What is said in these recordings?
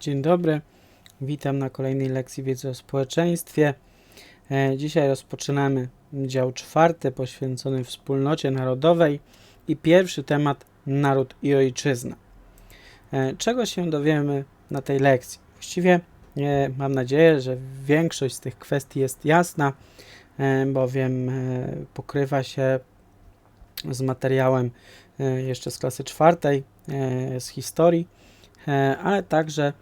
Dzień dobry, witam na kolejnej lekcji wiedzy o społeczeństwie. E, Dzisiaj rozpoczynamy dział czwarty poświęcony wspólnocie narodowej i pierwszy temat naród i ojczyzna. E, Czego się dowiemy na tej lekcji? Właściwie e, mam nadzieję, że większość z tych kwestii jest jasna, bowiem pokrywa się z materiałem jeszcze z klasy czwartej, z historii, ale także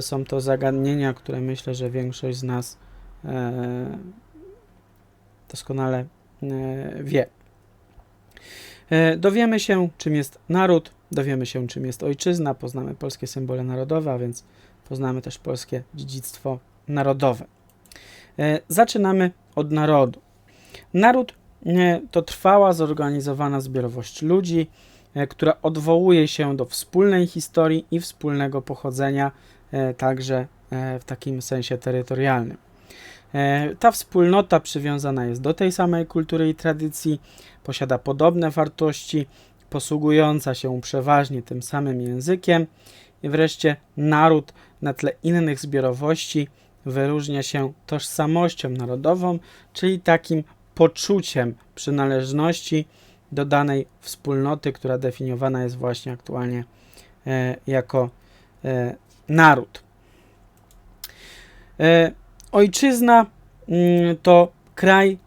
są to zagadnienia, które myślę, że większość z nas e, doskonale e, wie. E, Dowiemy się, czym jest naród, dowiemy się, czym jest ojczyzna, poznamy polskie symbole narodowe, a więc poznamy też polskie dziedzictwo narodowe. E, Zaczynamy od narodu. Naród e, to trwała, zorganizowana zbiorowość ludzi, e, która odwołuje się do wspólnej historii i wspólnego pochodzenia, e, także e, w takim sensie terytorialnym. E, Ta wspólnota przywiązana jest do tej samej kultury i tradycji, posiada podobne wartości, posługująca się przeważnie tym samym językiem i wreszcie naród na tle innych zbiorowości wyróżnia się tożsamością narodową, czyli takim poczuciem przynależności do danej wspólnoty, która definiowana jest właśnie aktualnie e, jako e, naród. E, ojczyzna mm, to kraj,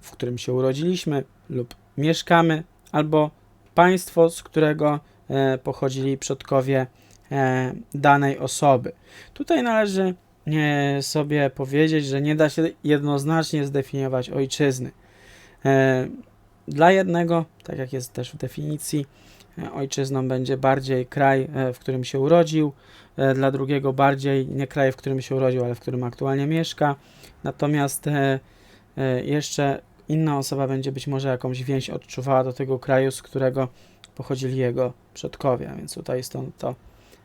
w którym się urodziliśmy lub mieszkamy, albo państwo, z którego e, pochodzili przodkowie e, danej osoby. Tutaj należy sobie powiedzieć, że nie da się jednoznacznie zdefiniować ojczyzny. Dla jednego, tak jak jest też w definicji, ojczyzną będzie bardziej kraj, e, w którym się urodził, e, dla drugiego bardziej nie kraj, w którym się urodził, ale w którym aktualnie mieszka. Natomiast e, e, jeszcze inna osoba będzie być może jakąś więź odczuwała do tego kraju, z którego pochodzili jego przodkowie, więc tutaj stąd to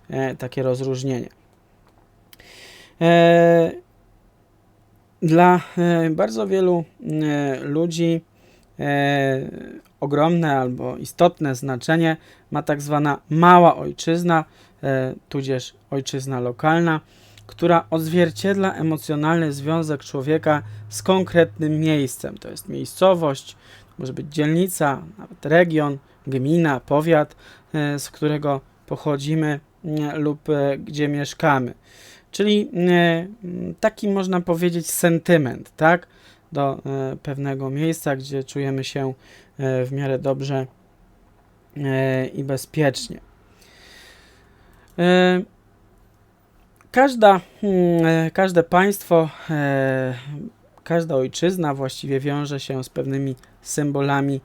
e, takie rozróżnienie. E, dla e, bardzo wielu e, ludzi e, ogromne albo istotne znaczenie ma tak zwana mała ojczyzna, e, tudzież ojczyzna lokalna, która odzwierciedla emocjonalny związek człowieka z konkretnym miejscem. To jest miejscowość, może być dzielnica, nawet region, gmina, powiat, e, z którego pochodzimy e, lub e, gdzie mieszkamy. Czyli e, taki można powiedzieć sentyment, tak? Do e, pewnego miejsca, gdzie czujemy się e, w miarę dobrze e, i bezpiecznie. Każda, mm, e, każde państwo, każda ojczyzna właściwie wiąże się z pewnymi symbolami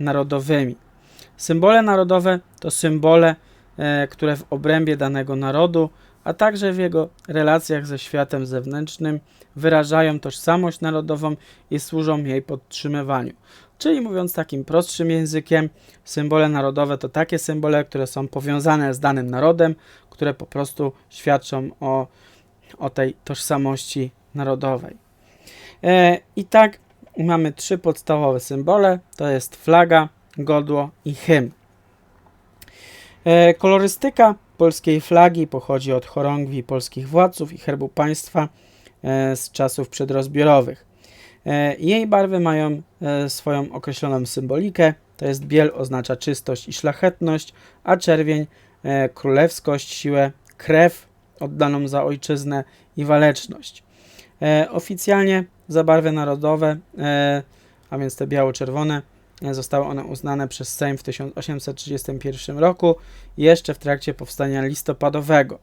narodowymi. Symbole narodowe to symbole, które w obrębie danego narodu, a także w jego relacjach ze światem zewnętrznym wyrażają tożsamość narodową i służą jej podtrzymywaniu. Czyli mówiąc takim prostszym językiem, symbole narodowe to takie symbole, które są powiązane z danym narodem, które po prostu świadczą o, o tej tożsamości narodowej. E, I tak mamy trzy podstawowe symbole: to jest flaga, godło i hymn. E, kolorystyka polskiej flagi pochodzi od chorągwi polskich władców i herbu państwa e, z czasów przedrozbiorowych. E, jej barwy mają e, swoją określoną symbolikę. To jest biel oznacza czystość i szlachetność, a czerwień królewskość, siłę, krew oddaną za ojczyznę i waleczność. Oficjalnie za barwy narodowe, a więc te biało-czerwone, zostały one uznane przez Sejm w 1831 roku, jeszcze w trakcie powstania listopadowego.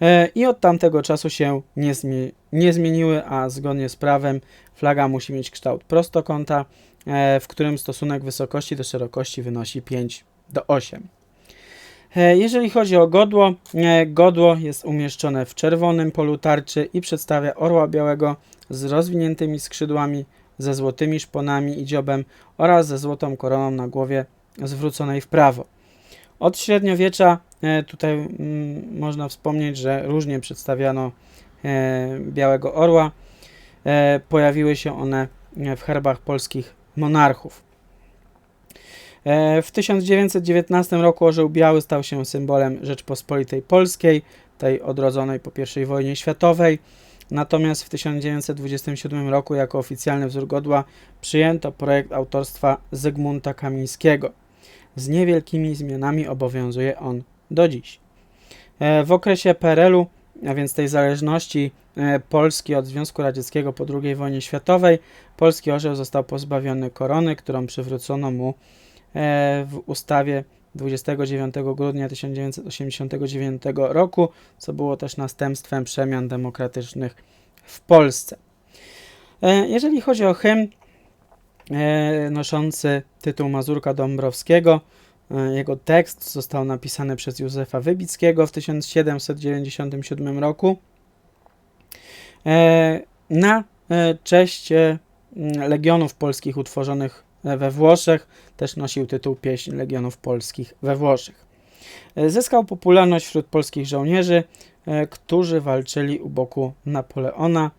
E, I od tamtego czasu się nie, nie zmieniły, a zgodnie z prawem flaga musi mieć kształt prostokąta, e, w którym stosunek wysokości do szerokości wynosi 5 do 8. E, Jeżeli chodzi o godło, godło jest umieszczone w czerwonym polu tarczy i przedstawia orła białego z rozwiniętymi skrzydłami, ze złotymi szponami i dziobem oraz ze złotą koroną na głowie zwróconej w prawo. Od średniowiecza e, tutaj mm, można wspomnieć, że różnie przedstawiano e, białego orła. E, pojawiły się one w herbach polskich monarchów. W 1919 roku orzeł biały stał się symbolem Rzeczpospolitej Polskiej, tej odrodzonej po I wojnie światowej. Natomiast w 1927 roku jako oficjalny wzór godła przyjęto projekt autorstwa Zygmunta Kamińskiego. Z niewielkimi zmianami obowiązuje on do dziś. E, W okresie PRL-u, a więc tej zależności e, Polski od Związku Radzieckiego po II wojnie światowej, polski orzeł został pozbawiony korony, którą przywrócono mu e, w ustawie 29 grudnia 1989 roku, co było też następstwem przemian demokratycznych w Polsce. E, Jeżeli chodzi o hymn e, noszący tytuł Mazurka Dąbrowskiego, e, jego tekst został napisany przez Józefa Wybickiego w 1797 roku na cześć legionów polskich utworzonych we Włoszech. Też nosił tytuł Pieśń Legionów Polskich we Włoszech. E, Zyskał popularność wśród polskich żołnierzy, e, którzy walczyli u boku Napoleona.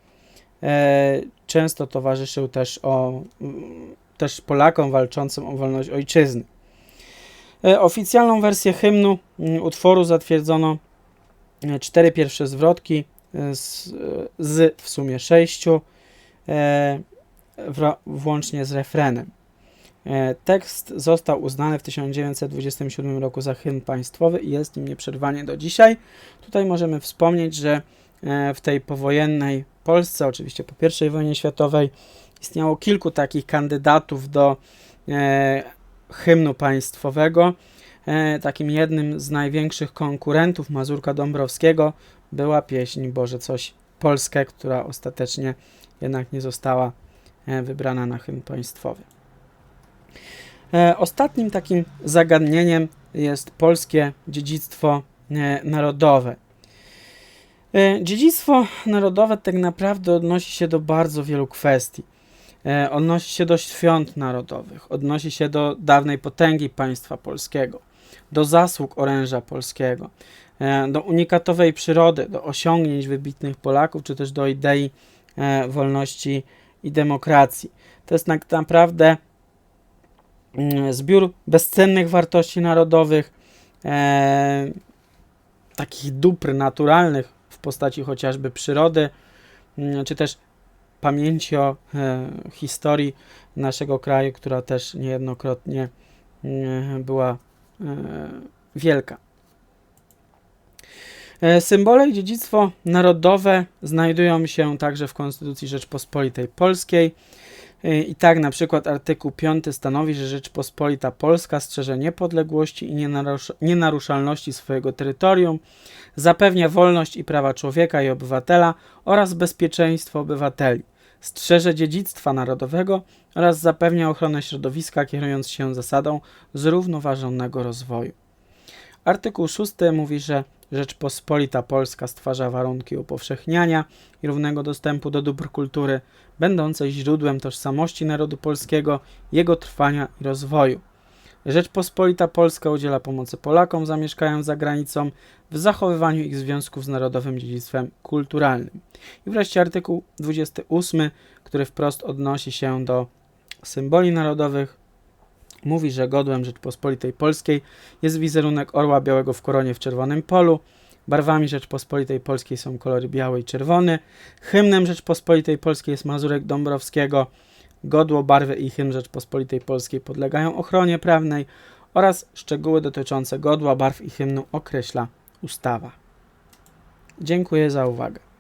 E, Często towarzyszył też, o, też Polakom walczącym o wolność ojczyzny. Oficjalną wersję hymnu utworu zatwierdzono cztery pierwsze zwrotki z, z w sumie sześciu, włącznie z refrenem. E, Tekst został uznany w 1927 roku za hymn państwowy i jest nim nieprzerwanie do dzisiaj. Tutaj możemy wspomnieć, że e, w tej powojennej Polsce, oczywiście po I wojnie światowej, istniało kilku takich kandydatów do e, hymnu państwowego. Takim jednym z największych konkurentów Mazurka Dąbrowskiego była pieśń Boże Coś Polskie, która ostatecznie jednak nie została wybrana na hymn państwowy. E, Ostatnim takim zagadnieniem jest polskie dziedzictwo e, narodowe. E, Dziedzictwo narodowe tak naprawdę odnosi się do bardzo wielu kwestii. Odnosi się do świąt narodowych, odnosi się do dawnej potęgi państwa polskiego, do zasług oręża polskiego, do unikatowej przyrody, do osiągnięć wybitnych Polaków, czy też do idei wolności i demokracji. To jest tak naprawdę zbiór bezcennych wartości narodowych, e, takich dóbr naturalnych w postaci chociażby przyrody, czy też pamięci o e, historii naszego kraju, która też niejednokrotnie e, była e, wielka. E, Symbole i dziedzictwo narodowe znajdują się także w Konstytucji Rzeczpospolitej Polskiej. E, I tak na przykład artykuł 5 stanowi, że Rzeczpospolita Polska strzeże niepodległości i nienarusza- nienaruszalności swojego terytorium, zapewnia wolność i prawa człowieka i obywatela oraz bezpieczeństwo obywateli, strzeże dziedzictwa narodowego oraz zapewnia ochronę środowiska, kierując się zasadą zrównoważonego rozwoju. Artykuł 6 mówi, że Rzeczpospolita Polska stwarza warunki upowszechniania i równego dostępu do dóbr kultury, będącej źródłem tożsamości narodu polskiego, jego trwania i rozwoju. Rzeczpospolita Polska udziela pomocy Polakom zamieszkającym za granicą w zachowywaniu ich związków z narodowym dziedzictwem kulturalnym. I wreszcie artykuł 28, który wprost odnosi się do symboli narodowych, mówi, że godłem Rzeczpospolitej Polskiej jest wizerunek orła białego w koronie w czerwonym polu. Barwami Rzeczpospolitej Polskiej są kolory biały i czerwony. Hymnem Rzeczpospolitej Polskiej jest Mazurek Dąbrowskiego. Godło, barwy i hymn Rzeczpospolitej Polskiej podlegają ochronie prawnej oraz szczegóły dotyczące godła, barw i hymnu określa ustawa. Dziękuję za uwagę.